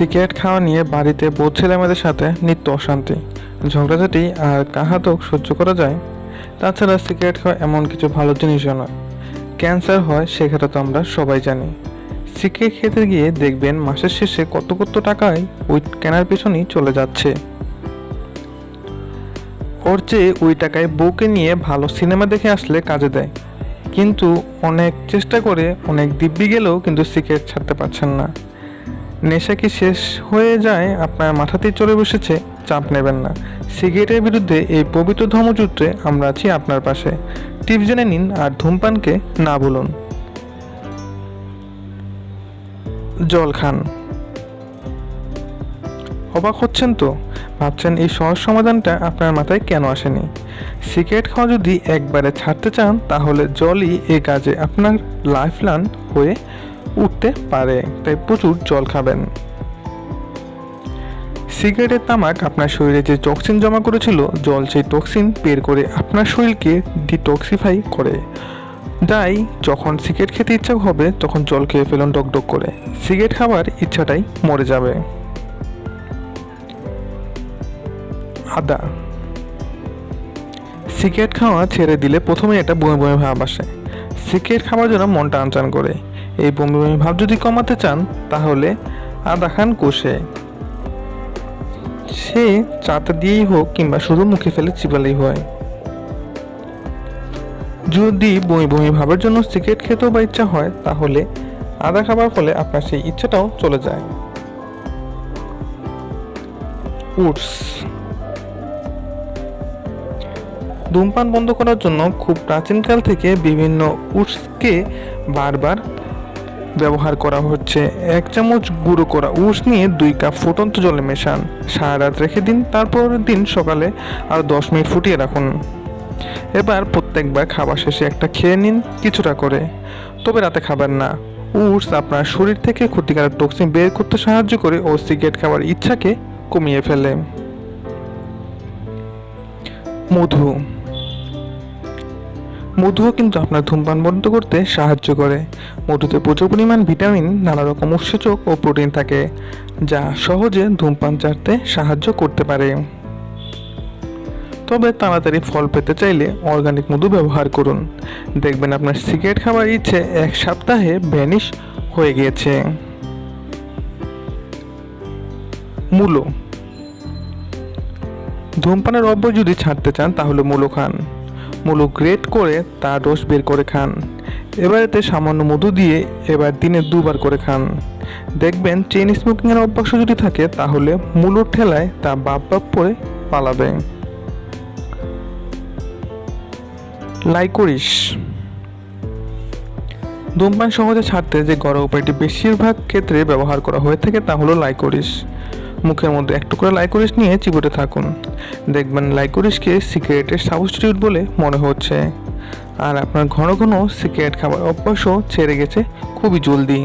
Cigarette খাওয়া নিয়ে বাড়িতে বোধ ছেলেমেয়েদের সাথে নিত্য অশান্তি। ঝগড়াঝাটি আর কাহাতক সহ্য করা যায়? তাছাড়া সিগারেট খাওয়া এমন কিছু ভালো জিনিসও নয়। ক্যান্সার হয় সেটা তো আমরা সবাই জানি। সিগারেট খেতে গিয়ে দেখবেন মাসের শেষে কত কত টাকায় ওই কেনার পেছনেই চলে যাচ্ছে। ওর চেয়ে ওই টাকায় বউকে নিয়ে ভালো সিনেমা দেখে আসলে কাজে দেয়। কিন্তু অনেক চেষ্টা করে অনেক দিব্যি গেলেও কিন্তু সিগারেট ছাড়তে পারছেন না। নেশা কি শেষ হয়ে যায়? আপনার মাথাতেই চলে বসেছে, চাপ নেবেন না। সিগারেটের বিরুদ্ধে এই পবিত্র ধর্মযুদ্ধে আমরা আছি আপনার পাশে। টিপস জেনে নিন আর ধূমপানকে না বলুন জল খান। অবাক হচ্ছেন তো? ভাবছেন এই সহজ সমাধানটা আপনার মাথায় কেন আসেনি? সিগারেট খাওয়া যদি একবারে ছাড়তে চান, তাহলে জলই এ কাজে আপনার লাইফ হয়ে উঠতে পারে, তাই প্রচুর জল খাবেন। সিগারেটের তামাক আপনার শরীরে যে টক্সিন জমা করেছিল, জল সেই টক্সিন বের করে আপনার শরীরকে ডিটক্সিফাই করে। তাই যখন সিগারেট খেতে ইচ্ছা হবে, তখন জল খেয়ে ফেলুন ডক করে। সিগারেট খাবার ইচ্ছাটাই মরে যাবে। আদা। সিগারেট খাওয়া ছেড়ে দিলে প্রথমে এটা বমি বমি ভাব আসে। সিগারেট খাওয়ার জন্য মন টানটান করে। এই বমি বমি ভাব যদি কমাতে চান, তাহলে আদা খান কষে। সে চাটা দিয়েই হোক কিংবা শুধু মুখে ফেলে চিবালেই হয়। যদি বমি বমি ভাবের জন্য সিগারেট খেতেও বা ইচ্ছা হয়, তাহলে আদা খাবার ফলে আপনার সেই ইচ্ছাটাও চলে যায়। উটস। ধূমপান বন্ধ করার জন্য খুব প্রাচীনকাল থেকে বিভিন্ন উটসকে বারবার ব্যবহার করা হচ্ছে। এক চামচ গুঁড়ো করা উস নিয়ে দুই কাপ ফুটন্ত জলে মেশান। সারা রাত রেখে দিন, তারপর দিন সকালে আর দশ মিনিট ফুটিয়ে রাখুন। এবার প্রত্যেকবার খাবার শেষে একটা খেয়ে নিন কিছুটা করে। তবে রাতে খাবেন না। উটস আপনার শরীর থেকে ক্ষতিকারক টক্সিন বের করতে সাহায্য করে ও সিগারেট খাওয়ার ইচ্ছাকে কমিয়ে ফেলে। মধু মধুও কিন্তু আপনার ধূমপান বন্ধ করতে সাহায্য করে। মধুতে প্রচুর পরিমাণ ভিটামিন, নানা রকম উৎসেচক ও প্রোটিন থাকে, যা সহজে ধূমপান ছাড়তে সাহায্য করতে পারে। তবে তাড়াতাড়ি ফল পেতে চাইলে অর্গানিক মধু ব্যবহার করুন। দেখবেন আপনার সিগারেট খাবার ইচ্ছে এক সপ্তাহে ভ্যানিশ হয়ে গিয়েছে। মূলো। ধূমপানের অভ্যাস যদি ছাড়তে চান, তাহলে মূলো খান। মূলো গ্রেট করে তার রস বের করে খান। এবার এতে সামান্য মধু দিয়ে এবার দিনে দুবার করে খান। দেখবেন চেইন স্মোকিংয়ের অভ্যাস যদি থাকে, তাহলে মূলোর ঠেলায় তা বাপ বাপ করে পালাবে। লাইকোরিস ধূমপান সহজে ছাড়তে যে গড়া উপায়টি বেশিরভাগ ক্ষেত্রে ব্যবহার করা হয়ে থাকে, তা হলো লাইকোরিস মুখের মধ্যে এক টুকরো লাইকোরিস নিয়ে চিবোতে থাকুন। দেখবেন লাইকুরিসকে সিগারেটের সাবস্টিটিউট বলে মনে হচ্ছে। আর আপনার ঘন ঘন সিগারেট খাবার অভ্যাসও ছেড়ে গেছে খুবই জলদি।